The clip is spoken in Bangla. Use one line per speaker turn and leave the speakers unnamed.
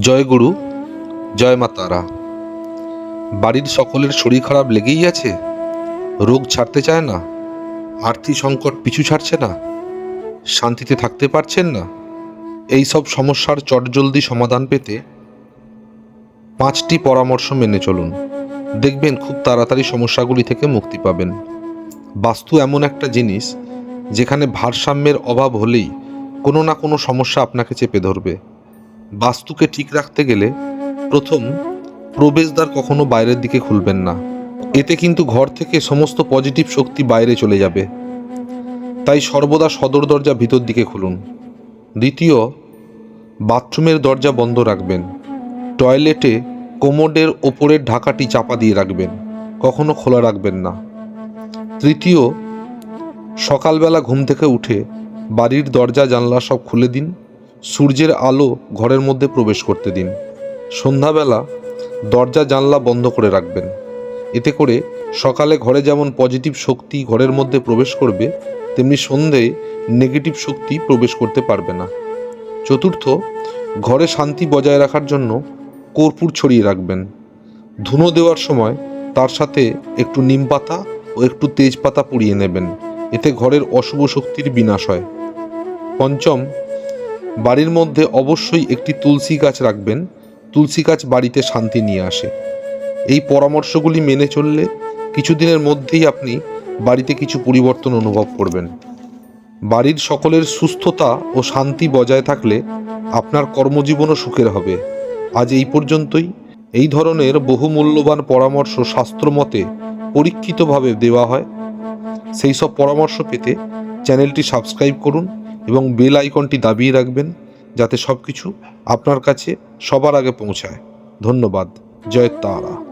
জয় গুরু, জয় মা তারা। বাড়ির সকলের শরীর খারাপ লেগেই আছে? রোগ ছাড়তে চায় না? আর্থিক সংকট পিছু ছাড়ছে না? শান্তিতে থাকতে পারছেন না? এই সব সমস্যার চটজলদি সমাধান পেতে পাঁচটি পরামর্শ মেনে চলুন। দেখবেন খুব তাড়াতাড়ি সমস্যাগুলি থেকে মুক্তি পাবেন। বাস্তু এমন একটা জিনিস যেখানে ভারসাম্যের অভাব হলেই কোনো না কোনো সমস্যা আপনাকে চেপে ধরবে। বাস্তুকে ঠিক রাখতে গেলে প্রথম প্রবেশদ্বার কখনো বাইরের দিকে খুলবেন না। এতে কিন্তু ঘর থেকে সমস্ত পজিটিভ শক্তি বাইরে চলে যাবে। তাই সর্বদা সদর দরজা ভিতর দিকে খুলুন। দ্বিতীয়, বাথরুমের দরজা বন্ধ রাখবেন। টয়লেটে কোমোডের ওপরের ঢাকাটি চাপা দিয়ে রাখবেন। কখনো খোলা রাখবেন না। তৃতীয়, সকালবেলা ঘুম থেকে উঠে বাড়ির দরজা জানলা সব খুলে দিন। সূর্যের আলো ঘরের মধ্যে প্রবেশ করতে দিন। সন্ধ্যাবেলা দরজা জানলা বন্ধ করে রাখবেন। এতে করে সকালে ঘরে যেমন পজিটিভ শক্তি ঘরের মধ্যে প্রবেশ করবে, তেমনি সন্ধেয় নেগেটিভ শক্তি প্রবেশ করতে পারবে না। চতুর্থ, ঘরে শান্তি বজায় রাখার জন্য কর্পূর ছড়িয়ে রাখবেন। ধুনো দেওয়ার সময় তার সাথে একটু নিম পাতা ও একটু তেজপাতা পুড়িয়ে নেবেন। এতে ঘরের অশুভ শক্তির বিনাশ হয়। পঞ্চম বাড়ির মধ্যে অবশ্যই একটি তুলসী গাছ রাখবেন। তুলসী গাছ বাড়িতে শান্তি নিয়ে আসে। এই পরামর্শগুলি মেনে চললে কিছুদিনের মধ্যেই আপনি বাড়িতে কিছু পরিবর্তন অনুভব করবেন। বাড়ির সকলের সুস্থতা ও শান্তি বজায় থাকলে আপনার কর্মজীবনও সুখের হবে। আজ এই পর্যন্তই। এই ধরনের বহু মূল্যবান পরামর্শ শাস্ত্রমতে পরীক্ষিতভাবে দেওয়া হয়। সেই সব পরামর্শ পেতে চ্যানেলটি সাবস্ক্রাইব করুন। এবং বেল আইকনটি দাবিয়ে রাখবেন যাতে সব কিছু আপনার কাছে সবার আগে পৌঁছায়। ধন্যবাদ। জয় তারা।